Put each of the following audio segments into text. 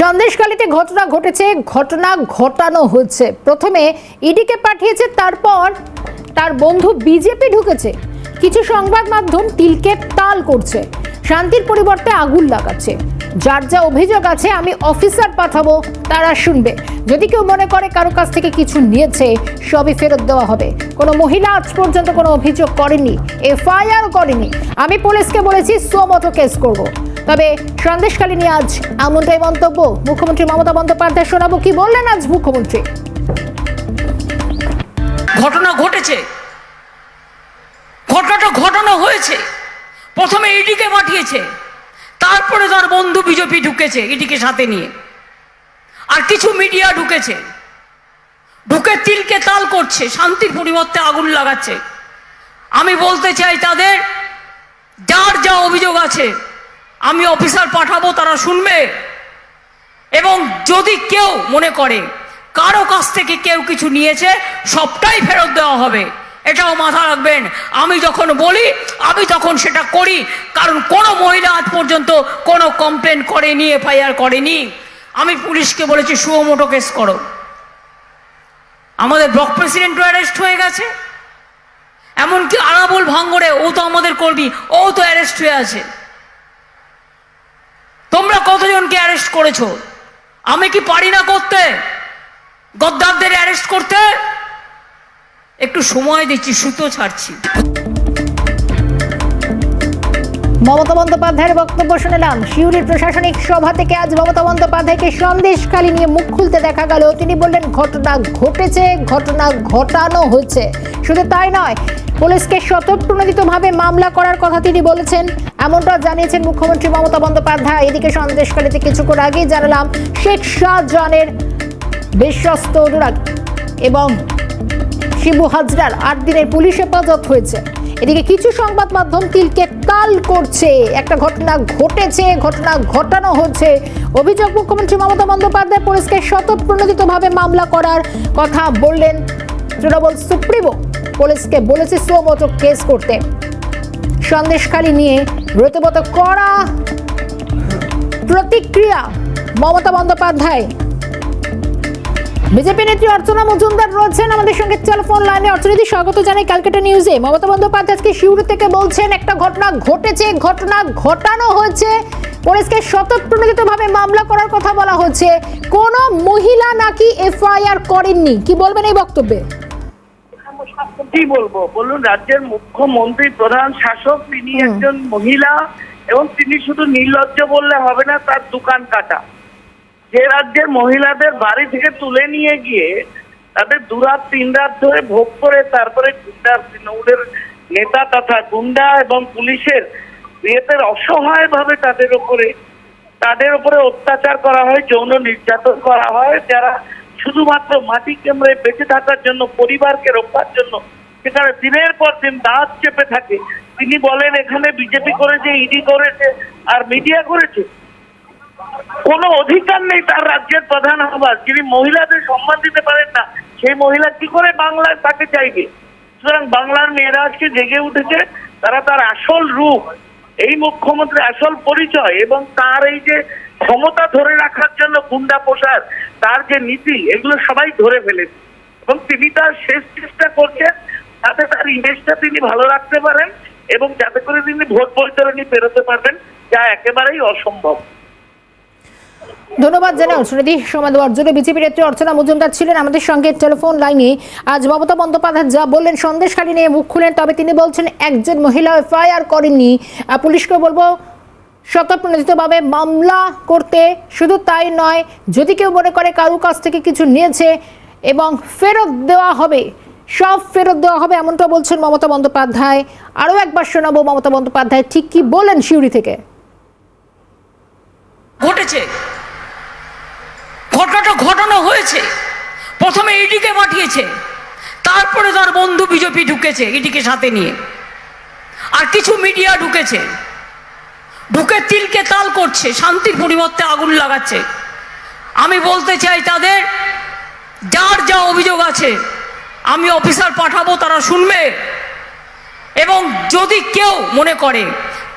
সন্দেশখালীতে ঘটনা ঘটেছে, ঘটনা ঘটানো হচ্ছে প্রথমে ইডিকে পাঠিয়েছে, তারপর তার বন্ধু বিজেপি ঢুকেছে। কিছু সংবাদ মাধ্যম তিলকে তাল করছে। শান্তির পরিবর্তে আগুন লাগাচ্ছে। যার যা অভিযোগ আছে, আমি অফিসার পাঠাবো, তারা শুনবে। যদি কেউ মনে করে কারও কাছ থেকে কিছু নিয়েছে, সবই ফেরত দেওয়া হবে। কোনো মহিলা আজ পর্যন্ত কোনো অভিযোগ করেনি, এফআইআর করেনি। আমি পুলিশকে বলেছি সোমতো কেস করব। তবে সন্দেশখালী নিয়ে আজ এমনটাই মন্তব্য। মুখ্যমন্ত্রী মমতা বন্দ্যোপাধ্যায় শোনাবো, কি বললেন আজ মুখ্যমন্ত্রী? ঘটনা ঘটেছে। ঘটনাটা ঘটানো হয়েছে। প্রথমে ইডিকে পাঠিয়েছে। তারপরে তার বন্ধু বিজেপি ঢুকেছে এটিকে সাথে নিয়ে। আর কিছু মিডিয়া ঢুকেছে। ঢুকে তিলকে তাল করছে, শান্তির পরিবর্তে আগুন লাগাচ্ছে। আমি বলতে চাই তাদের, যার যা অভিযোগ আছে, আমি অফিসার পাঠাবো, তারা শুনবে। এবং যদি কেউ মনে করে, কারও কাছ থেকে কেউ কিছু নিয়েছে, সবটাই ফেরত দেওয়া হবে। এটাও মাথা রাখবেন। আমি যখন বলি, আমি তখন সেটা করি। কারণ কোনো মহিলা আজ পর্যন্ত কোনো কমপ্লেন করেনি, এফআইআর করেনি। আমি পুলিশকে বলেছি সুমোটো কেস করো। আমাদের ব্লক প্রেসিডেন্টও অ্যারেস্ট হয়ে গেছে। এমনকি আরাবুল ভাঙ্গরে, ও তো আমাদের কর্মী, ও তো অ্যারেস্ট হয়ে আছে। তোমরা কতজনকে অ্যারেস্ট করেছ? আমি কি পারি না করতে? গদ্দারদের অ্যারেস্ট করতে? একটু সময় দিচ্ছি, সুতো ছাড়ছি। মমতা বন্দ্যোপাধ্যায়ের বক্তব্য শুনলাম। শিউরির প্রশাসনিক সভা থেকে আজ মমতা বন্দ্যোপাধ্যায়কে সন্দেশখালী নিয়ে মুখ খুলতে দেখা গেল। তিনি বললেন, ঘটনা ঘটেছে, ঘটনা ঘটানো হচ্ছে শুধু তাই নয়, পুলিশকে স্বতঃপ্রণোদিতভাবে মামলা করার কথা তিনি বলেছেন। এমনটা জানিয়েছেন মুখ্যমন্ত্রী মমতা বন্দ্যোপাধ্যায়। এদিকে সন্দেশখালীতে কিছুক্ষণ আগেই জানালাম, শেখ শাহজাহানের বিশ্বস্ত অনুরাগ এবং শিবু হাজরার আট দিনের পুলিশ হেফাজত হয়েছে। এদিকে কিছু সংবাদ মাধ্যম তিলকে তাল করছে। একটা ঘটনা ঘটেছে, ঘটনা ঘটানো হচ্ছে অভিযোগ, মুখ্যমন্ত্রী মমতা বন্দ্যোপাধ্যায় পুলিশকে স্বতঃপ্রণোদিতভাবে মামলা করার কথা বললেন তৃণমূল সুপ্রিমো। পুলিশকে বলেছে সুমতো কেস করতে। সন্দেশখালী নিয়ে রীতিমতো কড়া প্রতিক্রিয়া মমতা বন্দ্যোপাধ্যায় বিজেপি নেত্রী অর্চনা মজুমদার রয়েছেন আমাদের সঙ্গে টেলিফোন লাইনে। অর্চনীতি স্বাগত জানাই ক্যালকাটা নিউজে। মমতা বন্দ্যোপাধ্যায় আজকে শিউরি থেকে বলছেন একটা ঘটনা ঘটেছে ঘটনা ঘটানো হয়েছে। পুলিশকে স্বতঃপ্রণোদিতভাবে মামলা করার কথা বলা হচ্ছে। কোন মহিলা নাকি এফআইআর করেননি? কি বলবেন এই বক্তব্যে? কি বলব? বলুন রাজ্যের মুখ্যমন্ত্রী প্রধান শাসক তিনি একজন মহিলা এবং তিনি শুধু নির্লজ্জ বললে হবে না তার দোকান কাটা। যে রাজ্যের মহিলাদের বাড়ি থেকে তুলে নিয়ে গিয়ে তাদের দু রাত, তিন রাত ধরে ভোগ করে তারপরে গুন্ডার তৃণমূলের নেতা তথা গুন্ডা এবং পুলিশের বিয়েতের অসহায় ভাবে তাদের উপরে তাদের উপরে অত্যাচার করা হয়, যৌন নির্যাতন করা হয়, যারা শুধুমাত্র মাটি কেমড়ে বেঁচে থাকার জন্য, পরিবারকে রক্ষার জন্য সেখানে দিনের পর দিন দাঁত চেপে থাকে। তিনি বলেন, এখানে বিজেপি করেছে, ইডি করেছে, আর মিডিয়া করেছে। কোনো অধিকার নেই তার রাজ্যের প্রধান হবার যিনি মহিলাদের সম্মান দিতে পারেন না, সেই মহিলা কি করে বাংলায় তাকে চাইবে? সুতরাং বাংলার মেয়েরা আজকে জেগে উঠেছে, তারা তার আসল রূপ, এই মুখ্যমন্ত্রী আসল পরিচয় এবং তার এই যে ক্ষমতা ধরে রাখার জন্য গুন্ডা প্রসার তার যে নীতি, এগুলো সবাই ধরে ফেলেছে। এবং তিনি তার শেষ চেষ্টা করছেন যাতে তার ইমেজটা তিনি ভালো রাখতে পারেন এবং যাতে করে তিনি ভোট বৈতরণী পেরোতে পারবেন, যা একেবারেই অসম্ভব। ধন্যবাদ জানাই অর্চনীতি সময় দেওয়ার জন্য বিজেপি নেত্রী অর্চনা মজুমদার ছিলেন আমাদের সঙ্গে টেলিফোন লাইনে। আজ মমতা বন্দ্যোপাধ্যায় যা বললেন, সন্দেশখালী নিয়ে মুখ খুলেন, তবে তিনি বলছেন, একজন মহিলা এফআইআর করেননি। পুলিশকে বলব, স্বতঃপ্রণোদিতভাবে মামলা করতে শুধু তাই নয়, যদি কেউ মনে করে কারও কাছ থেকে কিছু নিয়েছে এবং ফেরত দেওয়া হবে, সব ফেরত দেওয়া হবে, এমনটা বলছেন মমতা বন্দ্যোপাধ্যায়। আরও একবার শোনাবো মমতা বন্দ্যোপাধ্যায় ঠিক কি বলেন শিউরি থেকে। ঘটেছে। ঘটনাটা ঘটানো হয়েছে। প্রথমে ইডিকে পাঠিয়েছে। তারপরে তার বন্ধু বিজেপি ঢুকেছে ইডিকে সাথে নিয়ে। আর কিছু মিডিয়া ঢুকেছে। ঢুকে তিলকে তাল করছে, শান্তির পরিবর্তে আগুন লাগাচ্ছে। আমি বলতে চাই তাদের, যার যা অভিযোগ আছে, আমি অফিসার পাঠাবো, তারা শুনবে। এবং যদি কেউ মনে করে,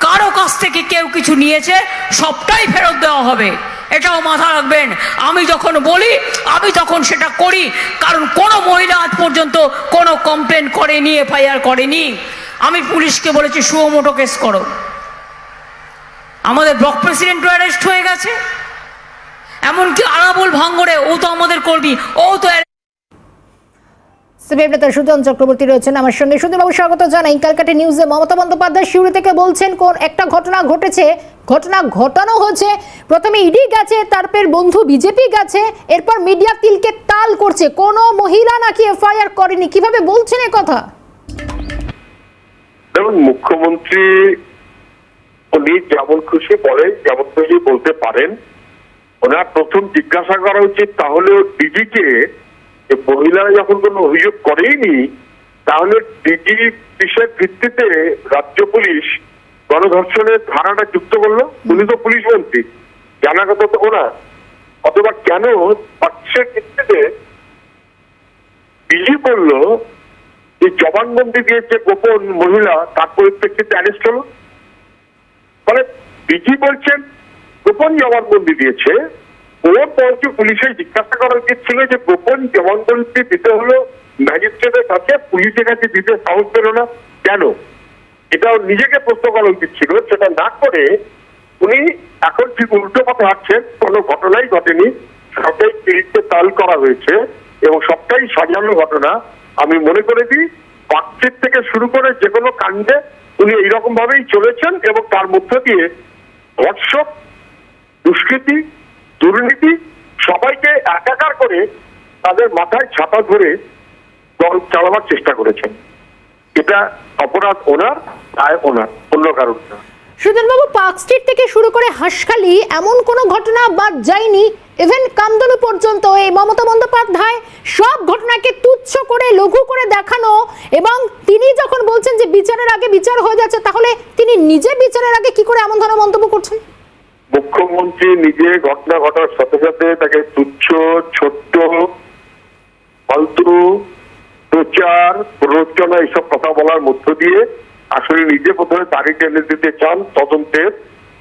কারও কাছ থেকে কেউ কিছু নিয়েছে, সবটাই ফেরত দেওয়া হবে। এটাও মাথা রাখবেন। আমি যখন বলি, আমি তখন সেটা করি। কারণ কোনো মহিলা আজ পর্যন্ত কোনো কমপ্লেন করেনি এফআইআর করেনি। আমি পুলিশকে বলেছি সুমোটো কেস করো। আমাদের ব্লক প্রেসিডেন্টও অ্যারেস্ট হয়ে গেছে। এমনকি আরাবুল ভাঙ্গরে, ও তো আমাদের কর্মী, ও তো সিপিএম সুজন চক্রবর্তী রয়েছেন আমার সঙ্গে। স্বাগত জানাই। নিউজে মমতা বন্দ্যোপাধ্যায় শিউরি থেকে বলছেন, কোন একটা ঘটনা ঘটেছে, ঘটনা ঘটানো হয়েছে, প্রথমে ইডি গেছে তারপর বন্ধু বিজেপি গেছে, এরপর মিডিয়া তিলকে তাল করছে মহিলা নাকি এফআইআর করেনি, কীভাবে বলছেন এ কথা? দেখুন, মুখ্যমন্ত্রী উনি যেমন খুশি বলেন, যেমন খুশি বলতে পারেন। ওনার প্রথম জিজ্ঞাসা করা উচিত, তাহলে ডিজিকে মহিলারা যখন কোনো অভিযোগ করেইনি, তাহলে ডিজি বিষয়ের ভিত্তিতে রাজ্য পুলিশ গণধর্ষণের ধারাটা যুক্ত করল। উনি তো পুলিশ মন্ত্রী। জানা কথা তো ওনার। অথবা কেন পাচ্ছের ভিত্তিতে ডিজি বলল যে জবানবন্দি দিয়েছে গোপন মহিলা তার পরিপ্রেক্ষিতে অ্যারেস্ট হলো। ফলে ডিজি বলছেন, গোপন জবানবন্দি দিয়েছে। ওর বলছে পুলিশের জিজ্ঞাসা করা উচিত ছিল যে গোপন জবানবন্দি দিতে হলো ম্যাজিস্ট্রেটের কাছে, পুলিশের কাছে দিতে সাহস পেল না। কেন? এটা ওর নিজেকে প্রশ্ন করা উচিত ছিল, সেটা না করে উনি এখন ঠিক উল্টো পথে হাঁটছেন, কোনো ঘটনাই ঘটেনি। সবটাই পিড়িতে তাল করা হয়েছে এবং সবটাই সাজানো ঘটনা। আমি মনে করে দিই বাচ্চের থেকে শুরু করে যে কোনো কাণ্ডে উনি এইরকম ভাবেই চলেছেন এবং তার মধ্য দিয়ে ধর্ষক, দুষ্কৃতি দুর্নীতি সবাইকে একাকার করে তাদের মাথায় ছাতা ধরে দল চালাবার চেষ্টা করেছেন। এটা অপরাধ ওনার দায় ওনার, অন্য কারণ না। সুজনবাবু পার্ক স্ট্রিট থেকে শুরু করে হাসখালি এমন কোনো ঘটনা বাদ যায়নি। ইভেন কামদুলু পর্যন্ত এই মমতা বন্দ্যোপাধ্যায় সব ঘটনাকে তুচ্ছ করে, লঘু করে দেখানো এবং তিনি যখন বলছেন যে বিচারের আগে বিচার হয়ে যাচ্ছে, তাহলে তিনি নিজে বিচারের আগে কি করে এমন ধরনের মন্তব্য করছেন? মুখ্যমন্ত্রী নিজে ঘটনা ঘটার সাথে সাথে তাকে তুচ্ছ, ছোট্ট, ফালতু প্রচার, প্ররোচনা এইসব কথা বলার মধ্য দিয়ে আসলে নিজে প্রথমে তারিখ টেনে দিতে চান তদন্তের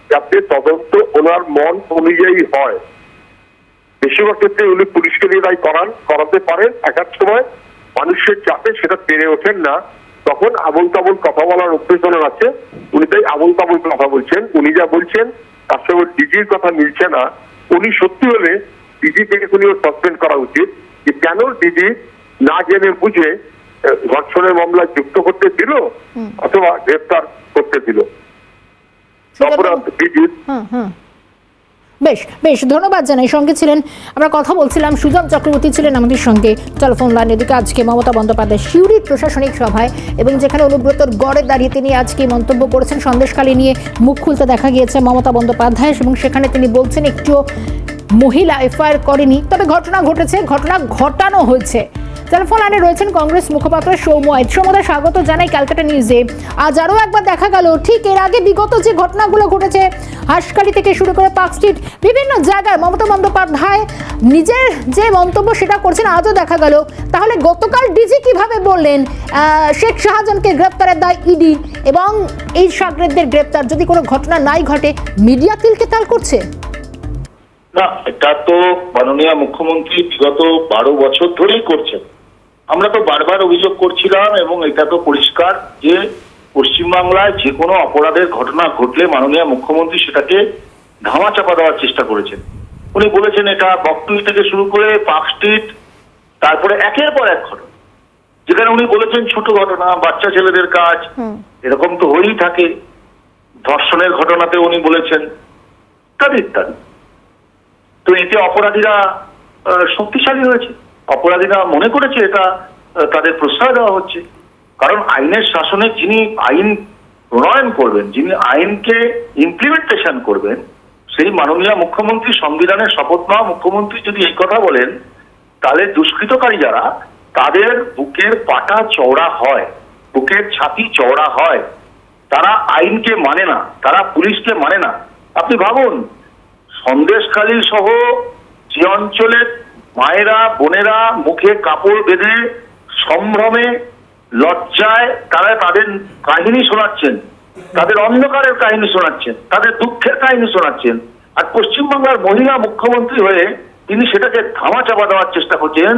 যাতে তদন্ত ওনার মন অনুযায়ী হয়। বেশিরভাগ ক্ষেত্রে উনি পুলিশকে দিয়ে তাই করান, করাতে পারেন। এক এক সময় মানুষের চাপে সেটা পেরে ওঠেন না। তখন আবল তাবল কথা বলার অভ্যেস আছে। উনি তাই আবল তাবল কথা বলছেন। উনি যা বলছেন তার সঙ্গে ডিজির কথা মিলছে না। উনি সত্যি হলে ডিজি থেকে উনি সাসপেন্ড করা উচিত। যে কেন ডিজি না জেনে বুঝে ধর্ষণের মামলা যুক্ত করতে দিল অথবা গ্রেফতার করতে দিল। অপরাধ ডিজির হুম হুম। বেশ বেশ, ধন্যবাদ জানাই। সঙ্গে ছিলেন, আমরা কথা বলছিলাম, সুজন চক্রবর্তী ছিলেন আমাদের সঙ্গে। টেলিফোন লাইন এদিকে আজকে মমতা বন্দ্যোপাধ্যায় সিউড়ির প্রশাসনিক সভায় এবং যেখানে অনুব্রতর গড়ে দাঁড়িয়ে তিনি আজকে মন্তব্য করেছেন সন্দেশকালী নিয়ে মুখ খুলতে দেখা গিয়েছে মমতা বন্দ্যোপাধ্যায় এবং সেখানে তিনি বলছেন, একটু মহিলা এফআইআর করেনি। তবে ঘটনা ঘটেছে, ঘটনা ঘটানো হয়েছে। টেলিফোন লাইনে রয়েছেন কংগ্রেস মুখপাত্র সৌম্য সৌম্যদা, স্বাগত জানাই ক্যালকাটা নিউজে। আজ আরও একবার দেখা গেল, ঠিক এর আগে বিগত যে ঘটনাগুলো ঘটেছে হাসকালি থেকে শুরু করে পার্ক স্ট্রিট, বিভিন্ন জায়গায় মমতা বন্দ্যোপাধ্যায় নিজের যে মন্তব্য সেটা করছেন, আজও দেখা গেল। তাহলে গতকাল ডিজি কীভাবে বললেন শেখ শাহজাহানকে গ্রেপ্তারের দায় ইডি এবং এই সাগরেদদের গ্রেপ্তার, যদি কোনো ঘটনা নাই ঘটে, মিডিয়া তিলকে তাল করছে? না, এটা তো মাননীয় মুখ্যমন্ত্রী বিগত বারো বছর ধরেই করছেন। আমরা তো বারবার অভিযোগ করছিলাম এবং এটা তো পরিষ্কার যে পশ্চিমবাংলায় যে কোনো অপরাধের ঘটনা ঘটলে মাননীয় মুখ্যমন্ত্রী সেটাকে ধামা চাপা দেওয়ার চেষ্টা করেছেন। উনি বলেছেন এটা বকটুই থেকে শুরু করে পার্ক স্ট্রিট তারপরে একের পর এক ঘটনা। যেখানে উনি বলেছেন ছোট ঘটনা বাচ্চা ছেলেদের কাজ এরকম তো হয়েই থাকে। ধর্ষণের ঘটনাতে উনি বলেছেন ইত্যাদি ইত্যাদি। তো এতে অপরাধীরা শক্তিশালী হয়েছে। অপরাধীরা মনে করেছে এটা তাদের প্রশ্রয় দেওয়া হচ্ছে। কারণ আইনের শাসনে যিনি আইন প্রণয়ন করবেন, যিনি আইনকে ইমপ্লিমেন্টেশন করবেন, সেই মাননীয় মুখ্যমন্ত্রী সংবিধানের শপথ নেওয়া মুখ্যমন্ত্রী যদি এই কথা বলেন, তাহলে দুষ্কৃতকারী যারা, তাদের বুকের পাটা চওড়া হয়, বুকের ছাতি চওড়া হয়। তারা আইনকে মানে না, তারা পুলিশকে মানে না। আপনি ভাবুন, সন্দেশখালী সহ যে অঞ্চলে মায়েরা, বোনেরা মুখে কাপড় বেঁধে সম্ভ্রমে লজ্জায় তারা তাদের কাহিনী শোনাচ্ছেন। তাদের অন্ধকারের কাহিনী শোনাচ্ছেন, তাদের দুঃখের কাহিনী শোনাচ্ছেন। আর পশ্চিমবাংলার মহিলা মুখ্যমন্ত্রী হয়ে তিনি সেটাকে ধামা চাপা দেওয়ার চেষ্টা করছেন।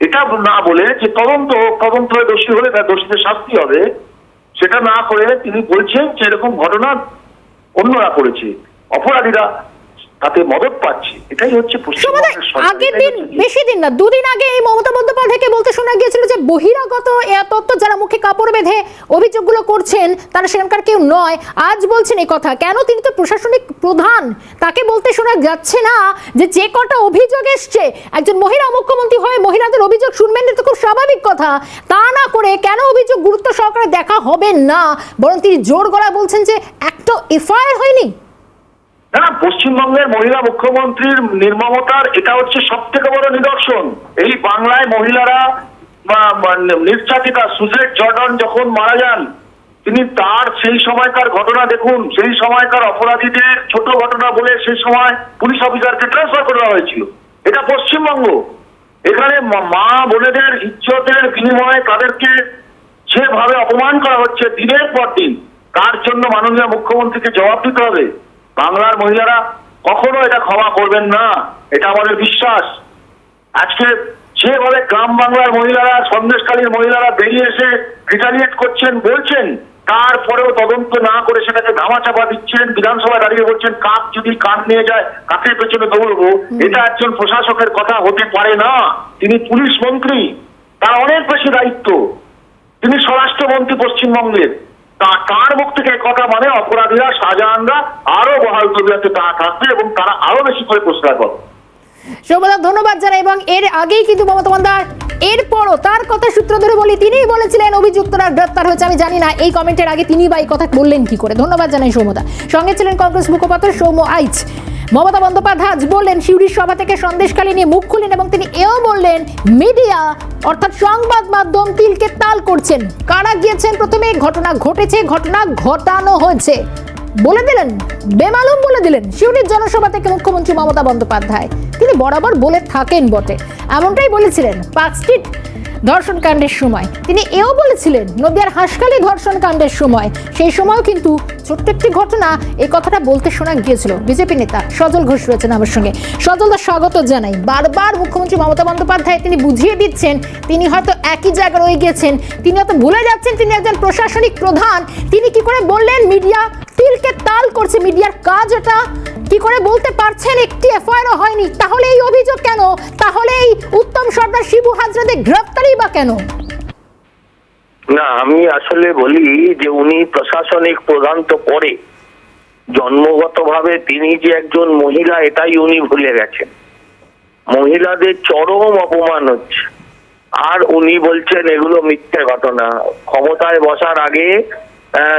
এটা না বলে যে তদন্ত তদন্ত দোষী হলে তার দোষীদের শাস্তি হবে, সেটা না করে তিনি বলছেন যে এরকম ঘটনা অন্যরা করেছে। অপরাধীরা তাতে মদত পাচ্ছে। এটাই হচ্ছে। আগের দিন বেশি দিন না দুদিন আগে এই মমতা বন্দ্যোপাধ্যায়কে বলতে শোনা গিয়েছিল যে বহিরাগত তত্ত্ব যারা মুখে কাপড় বেঁধে অভিযোগগুলো করছেন তারা সেখানকার কেউ নয়। আজ বলছেন এই কথা। কেন তিনি তো প্রশাসনিক প্রধান? তাকে বলতে শোনা যাচ্ছে না যে যে কটা অভিযোগ এসছে একজন মহিলা মুখ্যমন্ত্রী হয়ে মহিলাদের অভিযোগ শুনবেন এটা তো খুব স্বাভাবিক কথা। তা না করে কেন অভিযোগ গুরুত্ব সহকারে দেখা হবে না? বরং তিনি জোর গলায় বলছেন যে একটা এফআইআর হয়নি? পশ্চিমবঙ্গের মহিলা মুখ্যমন্ত্রীর নির্মমতার এটা হচ্ছে সব থেকে বড় নিদর্শন। এই বাংলায় মহিলারা বা, নির্যাতিতা সুজেট জর্ডন যখন মারা যান তিনি তার সেই সময়কার ঘটনা দেখুন সেই সময়কার অপরাধীদের ছোট ঘটনা বলে সেই সময় পুলিশ অফিসারকে ট্রান্সফার করে দেওয়া হয়েছিল। এটা পশ্চিমবঙ্গ। এখানে মা- বোনেদের ইজ্জতের বিনিময়ে তাদেরকে যেভাবে অপমান করা হচ্ছে দিনের পর দিন। তার জন্য মাননীয় মুখ্যমন্ত্রীকে জবাব দিতে হবে। বাংলার মহিলারা কখনো এটা ক্ষমা করবেন না এটা আমাদের বিশ্বাস। আজকে যেভাবে গ্রাম বাংলার মহিলারা সন্দেশকালীর মহিলারা বেরিয়ে এসে রিটালিয়েট করছেন বলছেন তারপরেও তদন্ত না করে সেটাকে ধামাচাপা দিচ্ছেন বিধানসভায় দাঁড়িয়ে বলছেন কাক যদি কান নিয়ে যায় কাকের পেছনে দৌড়বো এটা একজন প্রশাসকের কথা হতে পারে না। তিনি পুলিশ মন্ত্রী তার অনেক বেশি দায়িত্ব। তিনি স্বরাষ্ট্রমন্ত্রী পশ্চিমবঙ্গের। তা কার মুখ থেকে কথা মানে? অপরাধীরা, শাহজাহানরা আরও বহাল তবিয়াতে তারা থাকবে এবং তারা আরও বেশি করে প্রশ্রয় পাবে। সৌমদা ধন্যবাদ জানাই এবং এর আগেই কিন্তু মমতা বন্দ্যোপাধ্যায় এরপরও তার কথা সূত্র ধরে বলি, তিনিই বলেছিলেন অভিযুক্তরা গ্রেপ্তার হয়েছে, আমি জানি না, এই কমেন্টের আগে তিনি বা এই কথা বললেন কি করে? ধন্যবাদ জানাই সৌমদা সঙ্গে ছিলেন কংগ্রেস মুখপাত্র সৌম আইচ। মমতা বন্দ্যোপাধ্যায় আজ বললেন শিউরির সভা থেকে সন্দেশকালী নিয়ে মুখ খুললেন এবং তিনি এও বললেন, মিডিয়া, অর্থাৎ সংবাদ মাধ্যম তিলকে তাল করছেন। কারা গিয়েছেন প্রথমে? ঘটনা ঘটেছে, ঘটনা ঘটানো হয়েছে। বলে দিলেন, বেমালুম বলে দিলেন শিউরির জনসভা থেকে মুখ্যমন্ত্রী মমতা বন্দ্যোপাধ্যায়। তিনি বরাবর বলে থাকেন বটে। এমনটাই বলেছিলেন, পার্ক স্ট্রিট ধর্ষণ কাণ্ডের সময়। তিনি এও বলেছিলেন, নদিয়ার হাসকালি ধর্ষণ কাণ্ডের সময়। সেই সময়ও কিন্তু ছোট্ট একটি ঘটনা এই কথাটা বলতে শোনা গিয়েছিল। বিজেপি নেতা সজল ঘোষ রয়েছেন আমার সঙ্গে। সজলদা স্বাগত জানাই। বারবার মুখ্যমন্ত্রী মমতা বন্দ্যোপাধ্যায় তিনি বুঝিয়ে দিচ্ছেন, তিনি হয়তো একই জায়গায় রয়ে গেছেন তিনি হয়তো ভুলে যাচ্ছেন, তিনি একজন প্রশাসনিক প্রধান। তিনি কি করে বললেন, মিডিয়া তিলকে তাল করছে, মিডিয়ার কাজ এটা। করে বলতে পারছেন, একটি এফআইআর হয়নি। তাহলে এই অভিযোগ কেন? তাহলে এই উত্তম সর্দার শিবু হাজরাদের গ্রেপ্তারই বা কেন? না, আমি আসলে বলি যে উনি প্রশাসনিক প্রধান তো পরে জন্মগতভাবে তিনি যে একজন মহিলা, এটাই উনি ভুলে গেছেন। মহিলাদের চরম অপমান হচ্ছে। আর উনি বলছেন এগুলো মিথ্যে ঘটনা। ক্ষমতায় বসার আগে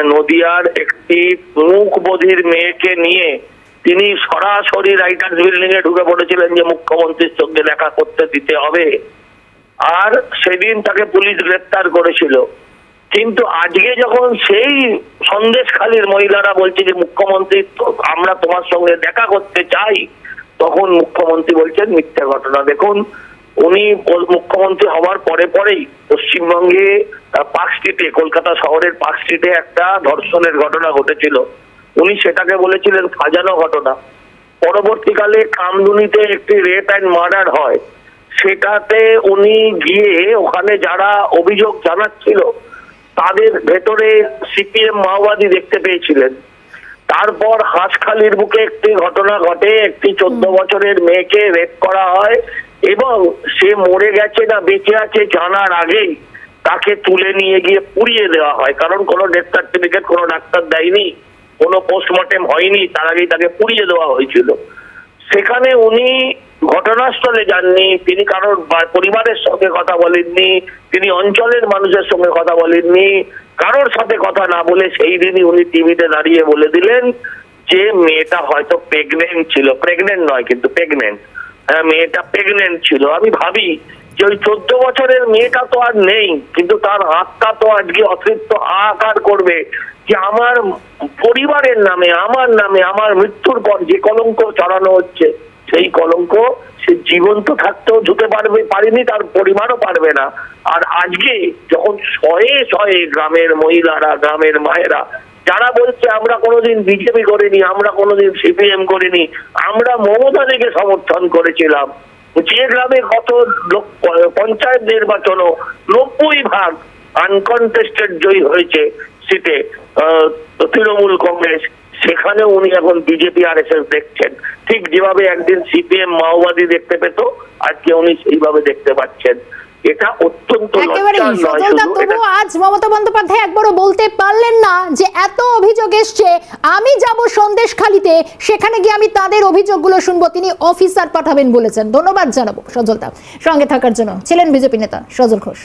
নদিয়ার একটি মুখ বধির মেয়েকে নিয়ে তিনি সরাসরি রাইটার্স বিল্ডিং এ ঢুকে পড়েছিলেন যে মুখ্যমন্ত্রীর সঙ্গে দেখা করতে দিতে হবে। আর সেদিন তাকে পুলিশ গ্রেপ্তার করেছিল। কিন্তু আজকে যখন সেই সন্দেশখালীর মহিলারা বলছে যে, মুখ্যমন্ত্রী, আমরা তোমার সঙ্গে দেখা করতে চাই, তখন মুখ্যমন্ত্রী বলছেন, মিথ্যা ঘটনা। দেখুন, উনি মুখ্যমন্ত্রী হওয়ার পরে পরেই পশ্চিমবঙ্গে পার্ক স্ট্রিটে, কলকাতা শহরের পার্ক স্ট্রিটে একটা ধর্ষণের ঘটনা ঘটেছিল। উনি সেটাকে বলেছিলেন সাজানো ঘটনা। পরবর্তীকালে কামদুনিতে একটি রেপ অ্যান্ড মার্ডার হয়। সেটাতে উনি গিয়ে ওখানে যারা অভিযোগ জানাচ্ছিল তাদের ভেতরে সিপিএম মাওবাদী দেখতে পেয়েছিলেন। তারপর হাঁসখালির বুকে একটি ঘটনা ঘটে একটি চোদ্দ বছরের মেয়েকে রেপ করা হয় এবং সে মরে গেছে না বেঁচে আছে জানার আগেই তাকে তুলে নিয়ে গিয়ে পুড়িয়ে দেওয়া হয়। কারণ কোনো ডেথ সার্টিফিকেট কোনো ডাক্তার দেয়নি। কোনো পোস্টমর্টেম হয়নি, তার আগেই তাকে পুড়িয়ে দেওয়া হয়েছিল। সেখানে উনি ঘটনাস্থলে যাননি, তিনি কারোর পরিবারের সঙ্গে কথা বলেননি, তিনি অঞ্চলের মানুষের সঙ্গে কথা বলেননি, কারোর সাথে কথা না বলে সেই দিনই উনি টিভিতে দাঁড়িয়ে বলে দিলেন যে, মেয়েটা হয়তো প্রেগনেন্ট ছিল। প্রেগনেন্ট নয়, কিন্তু প্রেগনেন্ট হ্যাঁ মেয়েটা প্রেগনেন্ট ছিল। আমি ভাবি যে ওই চোদ্দ বছরের মেয়েটা তো আর নেই, কিন্তু তার আত্মা তো আজকে অতৃপ্ত হাহাকার করবে যে আমার পরিবারের নামে, আমার নামে, আমার মৃত্যুর পর যে কলঙ্ক চড়ানো হচ্ছে, সেই কলঙ্ক সে জীবন্ত থাকতেও ধুতে পারবে, পারেনি, তার পরিবারও পারবে না। আর আজকে যখন শয়ে শয়ে গ্রামের মহিলারা, গ্রামের মায়েরা, যারা বলছে, আমরা কোনোদিন বিজেপি করিনি, আমরা কোনোদিন সিপিএম করিনি, আমরা মমতা থেকে সমর্থন করেছিলাম। যে গ্রামে গত পঞ্চায়েত নির্বাচনও নব্বই ভাগ আনকনটেস্টেড জয়ী হয়েছে সিটে তৃণমূল কংগ্রেস। সেখানে উনি এখন বিজেপি আর এস দেখছেন। ঠিক যেভাবে একদিন সিপিএম মাওবাদী দেখতে পেত, আজকে উনি সেইভাবে দেখতে পাচ্ছেন। এটা অত্যন্ত একেবারে তবু আজ মমতা বন্দ্যোপাধ্যায় একবারও বলতে পারলেন না যে এত অভিযোগ এসছে। আমি যাব সন্দেশ খালিতে সেখানে গিয়ে আমি তাদের অভিযোগগুলো শুনব। তিনি অফিসার পাঠাবেন বলেছেন। ধন্যবাদ জানাব সজলদা সঙ্গে থাকার জন্য ছিলেন বিজেপি নেতা সজল ঘোষ।